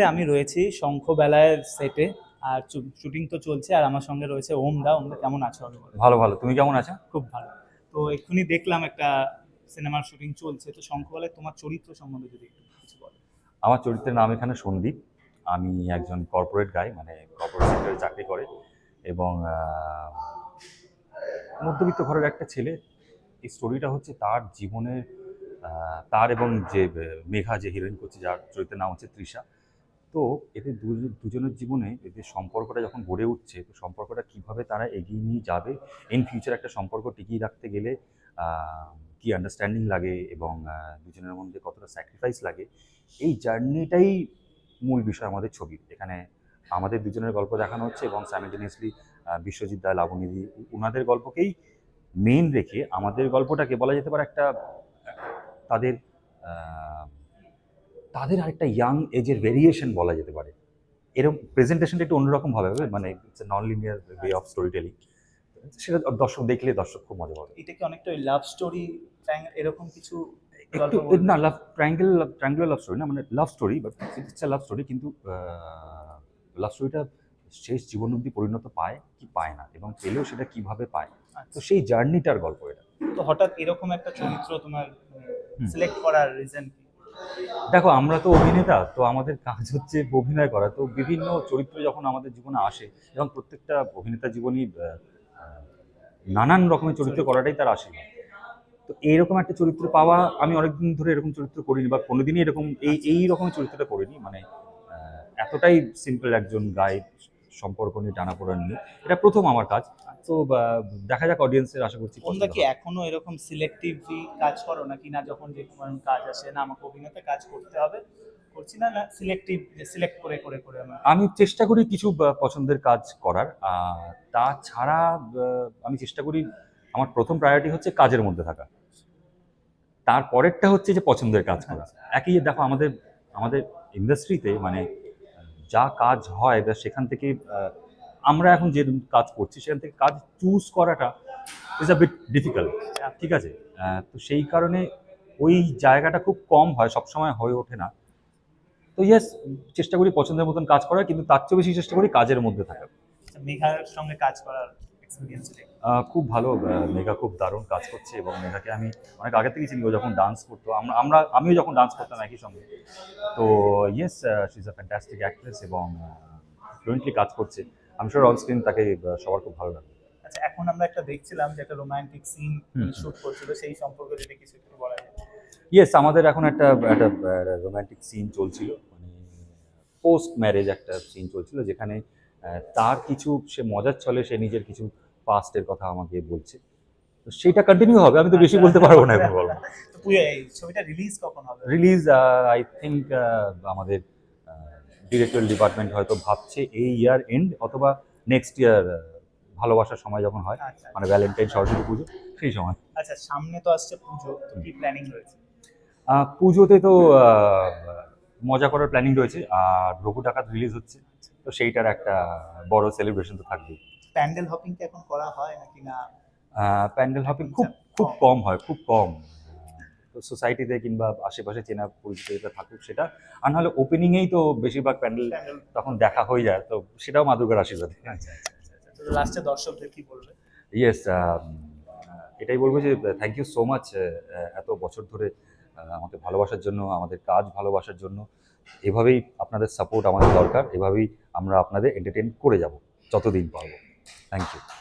মুহূর্তে আমি রয়েছি শঙ্খ শঙ্খবেলায় সেটে আর শুটিং তো চলছে আর আমার সঙ্গে রয়েছে ওম দা ওম দা কেমন আছো ভালো ভালো। তুমি কেমন আছো? খুব ভালো। তো এক্ষুনি দেখলাম একটা সিনেমার শুটিং চলছে। তো শঙ্খবেলায় তোমার চরিত্র সম্বন্ধে যদি একটু কিছু বলো। আমার চরিত্রের নাম এখানে সন্দীপ। আমি একজন কর্পোরেট গাই মানে কর্পোরেট সেক্টরে চাকরি করে। এবং মধ্যবিত্ত ঘরের একটা ছেলে। এই স্টোরিটা হচ্ছে তার জীবনের তার এবং যে মেঘা যে হিরোইন করছে যার চরিত্রের নাম হচ্ছে তৃষা। তো এদের দুজনের জীবনে এদের সম্পর্কটা যখন গড়ে উঠছে, তো সম্পর্কটা কীভাবে তারা এগিয়ে নিয়ে যাবে ইন ফিউচার একটা সম্পর্ক টিকিয়ে রাখতে গেলে কি আন্ডারস্ট্যান্ডিং লাগে এবং দুজনের মধ্যে কতটা স্যাক্রিফাইস লাগে, এই জার্নিটাই মূল বিষয় আমাদের ছবির এখানে আমাদের দুজনের গল্প দেখানো হচ্ছে এবং স্যামিলিনিয়াসলি বিশ্বজিৎ দা লাবণীদি ওনাদের গল্পকেই মেন রেখে আমাদের গল্পটাকে বলা যেতে পারে একটা, তাদের তাদের আরেকটা ইয়াং এজের ভেরিয়েশন বলা যেতে পারে। এরকম প্রেজেন্টেশনটা একটু অন্যরকম হবে মানে non linear way of story telling সেটা দর্শক দেখলে দর্শক খুব মজা পাবে। এটা কি অনেকটা লাভ স্টোরি এরকম কিছু একটু? না love triangle triangular love story না মানে love story but it's love story কিন্তু লাভ স্টোরিটা শেষ জীবন অবধি পরিণত পায় কি পায় না এবং পেলেও সেটা কীভাবে পায়? আচ্ছা। তো সেই জার্নিটার গল্প এটা। তো হঠাৎ এরকম একটা চরিত্র তোমার সিলেক্ট করার রিজন কি? দেখো, আমরা তো অভিনেতা, তো আমাদের কাজ হচ্ছে অভিনয় করা। তো বিভিন্ন চরিত্র যখন আমাদের জীবনে আসে, এবং প্রত্যেকটা অভিনেতা জীবনই নানান রকমের চরিত্র করাটাই তার আশীর্বাদ তো এইরকম একটা চরিত্র পাওয়া, আমি অনেকদিন ধরে এরকম চরিত্র করিনি, বা কোনোদিনই এরকম এই এই রকমের চরিত্রটা করিনি। মানে এতটাই সিম্পল একজন গাইড সম্পর্ক নিয়ে টানাপোড়া নিয়ে এটা প্রথম আমার কাজ। তো দেখা যাক অডিয়েন্সের আশা করছি তোমরা কি এখনও এরকম সিলেক্টিভলি কাজ করো নাকি না যখন যে কোনো কাজ আসে না আমাকে অভিনেতা কাজ করতে হবে করছি না না সিলেক্টিভ সিলেক্ট করে করে করে আমি চেষ্টা করি কিছু পছন্দের কাজ করার। তাছাড়া আমি চেষ্টা করি আমার প্রথম প্রায়োরিটি হচ্ছে কাজের মধ্যে থাকা। তারপরেরটা হচ্ছে যে পছন্দের কাজ করা। একই দেখো আমাদের আমাদের ইন্ডাস্ট্রিতে মানে যা কাজ হয় বা সেখান থেকে আমরা এখন যে কাজ করছি সেখান থেকে কাজ চুজ করাটা ইজ আ বিট ডিফিকাল্ট ঠিক আছে? তো সেই কারণে ওই জায়গাটা খুব কম হয় সবসময় হয়ে ওঠে না। তো ইয়েস চেষ্টা করি পছন্দের মতন কাজ করার কিন্তু তার চেয়ে বেশি চেষ্টা করি কাজের মধ্যে থাকার। আচ্ছা, মেঘার সঙ্গে কাজ করার। এক্সপিরিয়েন্স খুব ভালো মেঘা খুব দারুণ কাজ করছে এবং মেঘাকে আমি অনেক আগে থেকেই চিনি ও যখন ডান্স করতো আমরা আমরা আমিও যখন ডান্স করতাম একই সঙ্গে। তো yes she is a fantastic actress এবং ফ্লুয়েন্টলি কাজ করছে। আমি শিওর অন স্ক্রিন তাকে সবার খুব ভালো লাগবে। আচ্ছা এখন আমরা একটা দেখছিলাম যে একটা রোমান্টিক সিন। শুট করছিল সেই সম্পর্কে যদি কিছু একটু বলা যায়। ইয়েস আমাদের এখন একটা একটা রোম্যান্টিক সিন চলছিল মানে পোস্ট ম্যারেজ একটা সিন চলছিল যেখানে তার কিছু সে মজার ছলে সে নিজের কিছু পাস্টের কথা আমাকে বলছে। তো সেটা কন্টিনিউ হবে আমি তো বেশি বলতে পারব না এখন। বলব ছবিটা রিলিজ কখন হবে? রিলিজ আই থিঙ্ক আমাদের ডিরেক্টর ডিপার্টমেন্ট হয়তো ভাবছে এই ইয়ার এন্ড অথবা নেক্সট ইয়ার ভালোবাসার সময় যখন হয় আচ্ছা মানে ভ্যালেন্টাইন সরস্বতী পুজো সেই সময়। আচ্ছা সামনে তো আসছে পুজো কি প্ল্যানিং রয়েছে? পুজোতে তো মজা করার প্ল্যানিং রয়েছে আর রঘু ডাকাত রিলিজ হচ্ছে। তো সেইটার একটা বড় সেলিব্রেশন তো থাকবেই। প্যান্ডেল হপিং কি এখন করা হয় নাকি না? প্যান্ডেল হপিং খুব খুব কম। হয় খুব কম। তো সোসাইটিতে কিংবা আশেপাশে চেনা পরিচিত থাকুক সেটা। আর নাহলে ওপেনিংয়েই তো বেশিরভাগ প্যান্ডেল তখন দেখা হয়ে যায় তো সেটাও মা দুর্গার আশীর্বাদ। আচ্ছা আচ্ছা আচ্ছা আচ্ছা। লাস্টে দর্শকদের কি বলবে? ইয়েস এটাই বলব যে থ্যাংক ইউ সো মাচ এত বছর ধরে আমাকে ভালোবাসার জন্য, আমাদের কাজ ভালোবাসার জন্য। এভাবেই আপনাদের সাপোর্ট আমাদের দরকার। এভাবেই আমরা আপনাদের এন্টারটেন করে যাব। যতদিন পারব। Thank you